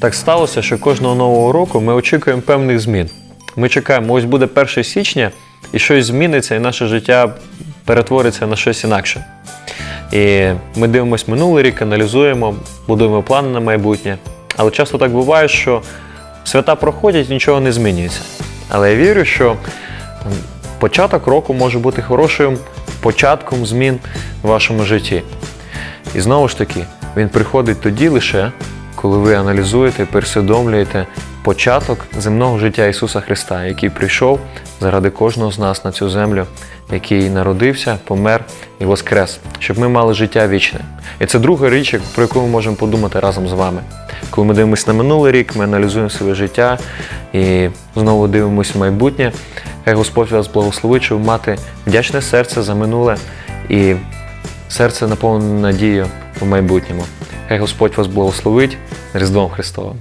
Так сталося, що кожного нового року ми очікуємо певних змін. Ми чекаємо, ось буде 1 січня, і щось зміниться, і наше життя перетвориться на щось інакше. І ми дивимося минулий рік, аналізуємо, будуємо плани на майбутнє. Але часто так буває, що свята проходять, нічого не змінюється. Але я вірю, що початок року може бути хорошим початком змін в вашому житті. І знову ж таки, він приходить тоді лише, коли ви аналізуєте, пересвідомлюєте початок земного життя Ісуса Христа, який прийшов заради кожного з нас на цю землю, який народився, помер і воскрес, щоб ми мали життя вічне. І це друга річ, про яку ми можемо подумати разом з вами. Коли ми дивимося на минулий рік, ми аналізуємо своє життя і знову дивимося в майбутнє. Хай Господь вас благословить, щоб мати вдячне серце за минуле і серце наповнене надією в майбутньому. Хай Господь вас благословить Різдвом Христовим.